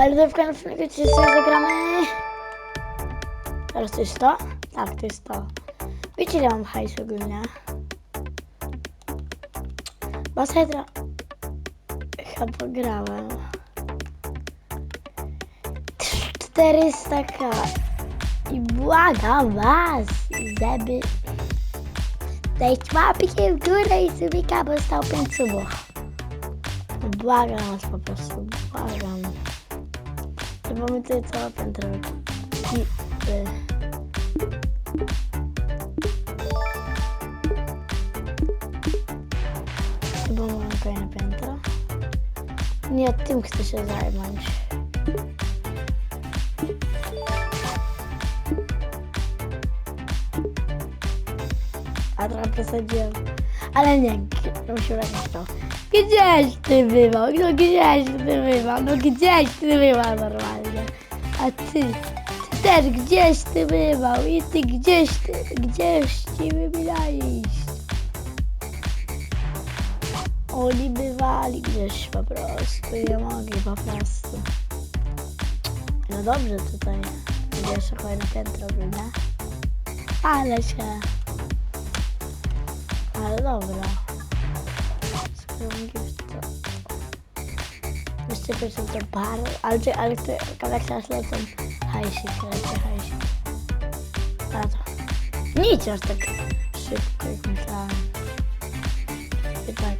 Ale to w końcu dzisiaj sobie zagramy. Teraz to jest to? Tak, to jest to. Wiecie, ile mam hajs ogólnie? Basedra. Chyba pograłem. 400k. I błagam was, żeby dać łapkę w górę i subika, bo stał 5 subów. Błagam was po prostu, błagam. Bo my tutaj całe piętro. I, y. Chyba kolejne piętro. Nie, tym chcę się zająć. A trochę przesadziłem. Ale nie, musimy robić to. Gdzieś ty bywał? No gdzieś ty bywał? No gdzieś ty bywał normalnie. A ty, ty też gdzieś ty bywał i ty gdzieś ty, gdzieś ci wybieraliście. Oni bywali gdzieś po prostu, nie mogli po prostu. No dobrze tutaj, jeszcze kolejne piętro, prawda? Ale się. Ale dobra. To... Jeszcze pierwszy to bar, ale, czy- ale kawałek teraz lecą hajsik, leci hajsik. A to... Nic aż tak szybko jak tak.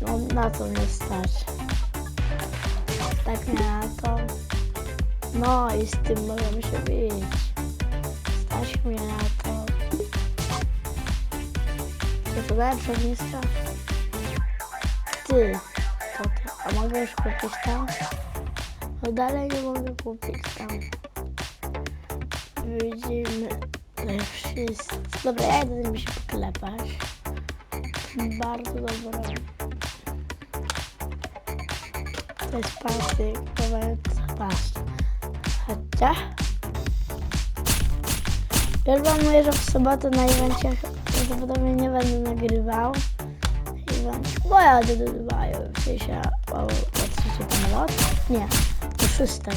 No na co mnie stać? Tak na to. No i z tym możemy się bić. Stać mnie na to. To lepsze niska? Ty. To ty. A mogę już kupić tam? No dalej nie mogę kupić tam. Widzimy wszyscy. Dobra, ja idę mi się poklepać. Bardzo dobra. To jest pasy, kawałek pas. Chociaż. Wam mówię, że w sobotę na evencie prawdopodobnie nie będę nagrywał. Event. Bo jadę do Dubaju, sensie o, trzeciej samolot. Nie, o szóstej.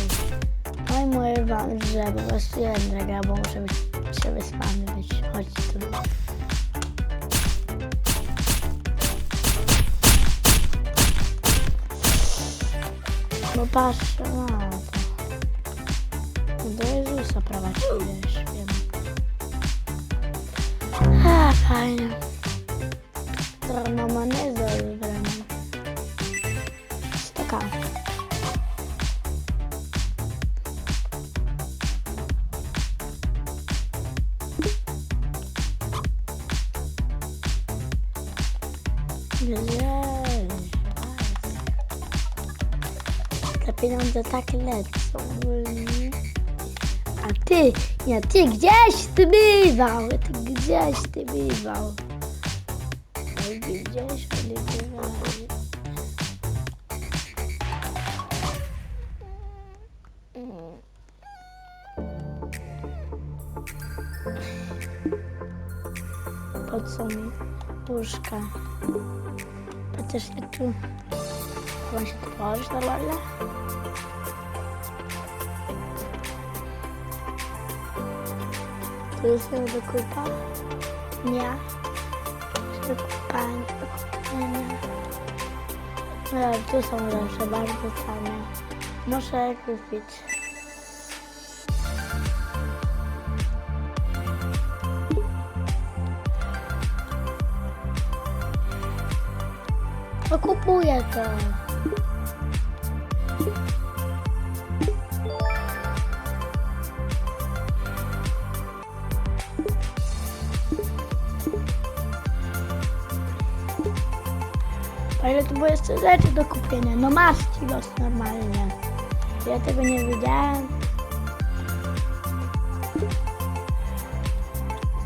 No i mówię wam, że po prostu ja będę grał, bo muszę być, się wyspany być. Chodźcie tu. No patrzcie na to. Do Jezusa prowadzi wiesz, wiem. A, fajnie. Trochę mama nie zabrana. Taka. Jezu. Te pieniądze tak lecą. A ty, nie, ty gdzieś ty bywał, ty gdzieś ty bywał. Oj, Gdzieś oni bywali. Po co mi łóżka? Chociaż ja tu... Się tu położyć? Tu jest do kupa? Nie. Do kupania, do. No, ale tu są lepsze, bardzo tanie. Muszę je kupić. No kupuję to. A tu było jeszcze rzeczy do kupienia? No masz los normalnie. Ja tego nie wiedziałem.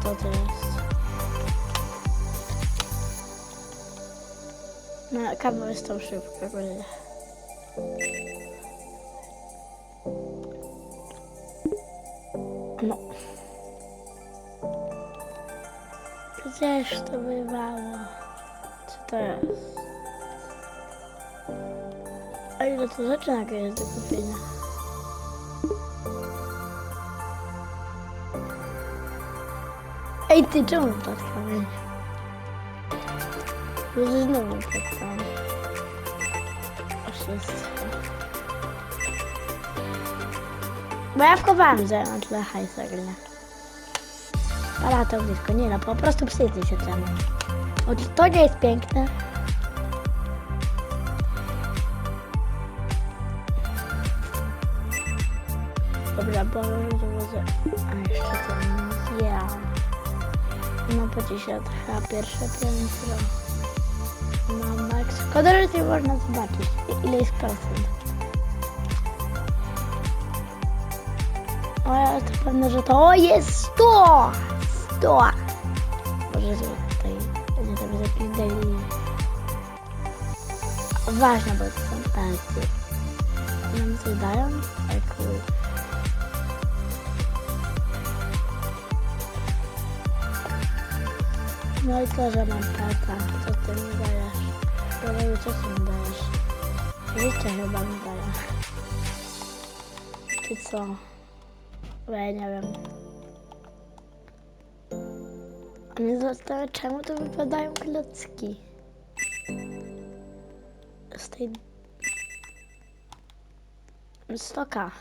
Co to jest? No, kawa jest tą szybko, kurde. No. Gdzież to bywało? Co to jest? To rzeczy nagle jest do kupienia? Ej, ty czemu to kamień? Może znowu tak. Oszustwo. Bo ja wkopałem za na tyle hajsu ogólnie. Ale to blisko, nie no, po prostu wstydzę się temu. O, to nie jest piękne. Dobra, że może... A jeszcze nie ja. No po dzisiaj trwa pierwsze piętro. Mam max. Kodorys nie można zobaczyć. Ile jest procent. O, ja to pewne, że to jest 100! 100! Może sobie tutaj będzie tam jest jakiś daily. Ważne, bo to są tacy. Nam coś dają? No i to, że mam tata. Co ty mi dajesz? Roweru, co ty mi dajesz? Życie chyba mi daje. Czy co? Bo ja nie wiem. A mnie zastanawia, czemu to wypadają klocki? Z tej... Stoka.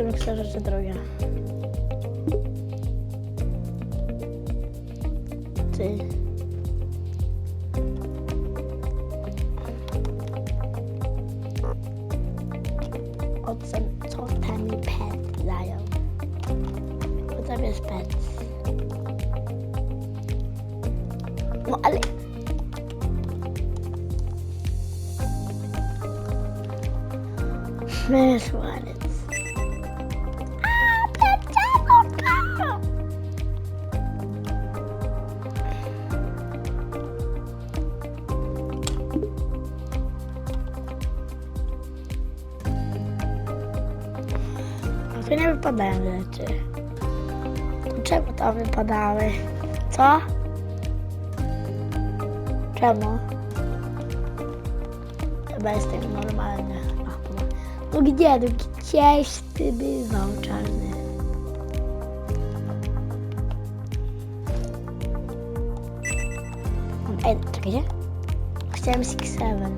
Są te rzeczy drogie. Ty. O co, mi pet dają? Co tam jest pet? No ale... nie wypadają rzeczy. Czemu to wypadały? Co? Czemu? Chyba jestem normalny. No gdzie? No gdzieś ty bywał czarny? Ej, czekajcie. Chciałem Six Seven.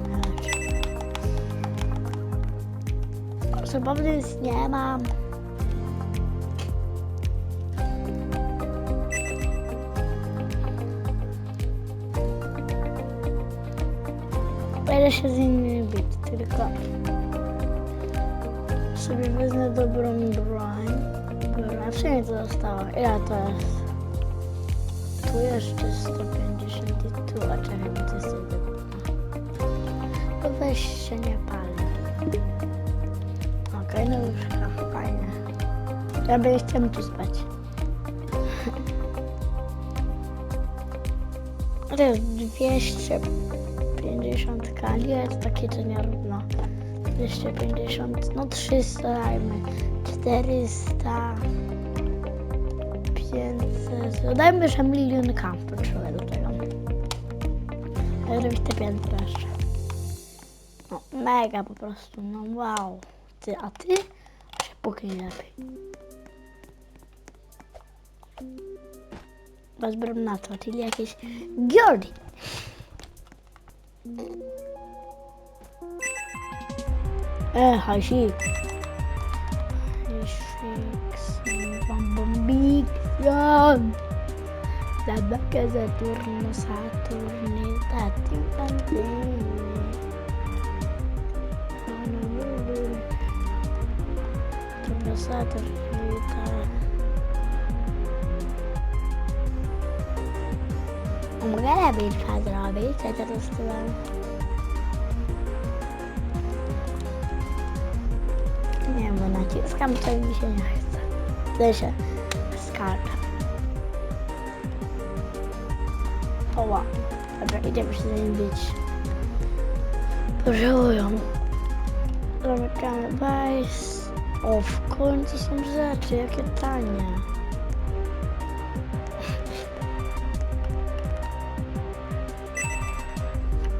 Osobowny już nie mam. Będę się z innymi bić, tylko sobie wezmę dobrą broń. Dobra, w sumie to zostało. Ile to jest? Tu jeszcze 150 i tu, a czekaj, to jest. To weź się nie pali. Okej, no już ha, fajnie. Ja bym chciał tu spać. To jest 250 kali, jest takie to nierówno. 250, no 300 dajmy. 400, 500, no dajmy, że milion kamp potrzebuję do tego. Jak zrobić te piętra jeszcze. No, mega po prostu, no wow. Ty, a ty? Się puknij lepiej. Wezmę na to, czyli jakieś Gordy. Eh, Hashi. Bambijan. La casa turno Saturne tati tanti. Turno Saturne tati. Magala bir Fazla abi, zaten ısıtılan. Nie wiem, bo naciskam, to mi się nie chce. Się skarb. Oła. Dobra, idziemy się z nim bić. Pożałują. Zamykamy bajs. O, w końcu są rzeczy, jakie tanie.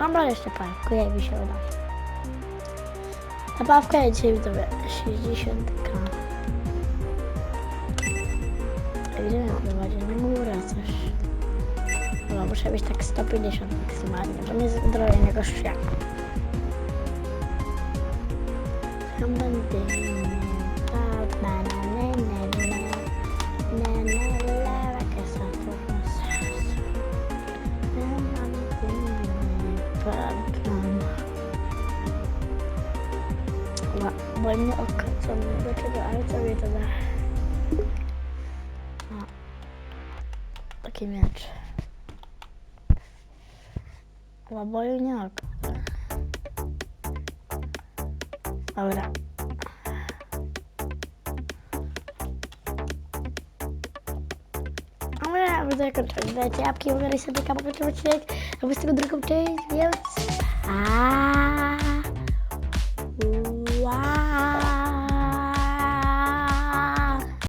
Dobra, jeszcze pawkę, jak mi się uda. Pawkę ja dzisiaj widzowie 60 k. Gdzie ja prowadzi? Na górę coś. Dobra, muszę być tak 150 maksymalnie, to nie jest drogie nie kosztuje. Tam będę. Bo mnie okazał do czego, ale co mi to da? O, taki miecz. Łabojniak. Dobra. Dobra, będę kończyć. Dajcie łapki, oglądaj sobie kanał, kończymy odcinek. Robię z tego drugą część, więc... A.